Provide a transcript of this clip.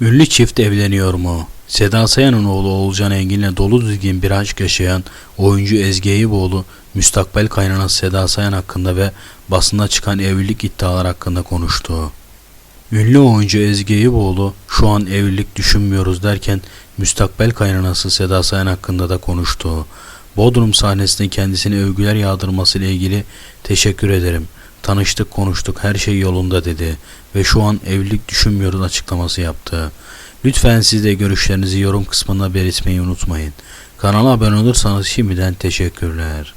Ünlü çift evleniyor mu? Seda Sayan'ın oğlu Oğulcan Engin'le dolu düzgün bir aşk yaşayan oyuncu Ezgi Eyüboğlu, müstakbel kaynanası Seda Sayan hakkında ve basında çıkan evlilik iddialar hakkında konuştu. Ünlü oyuncu Ezgi Eyüboğlu şu an evlilik düşünmüyoruz derken müstakbel kaynanası Seda Sayan hakkında da konuştu. Bodrum sahnesinde kendisine övgüler yağdırması ile ilgili teşekkür ederim. Tanıştık konuştuk her şey yolunda dedi ve şu an evlilik düşünmüyoruz açıklaması yaptı. Lütfen siz de görüşlerinizi yorum kısmına belirtmeyi unutmayın. Kanala abone olursanız şimdiden teşekkürler.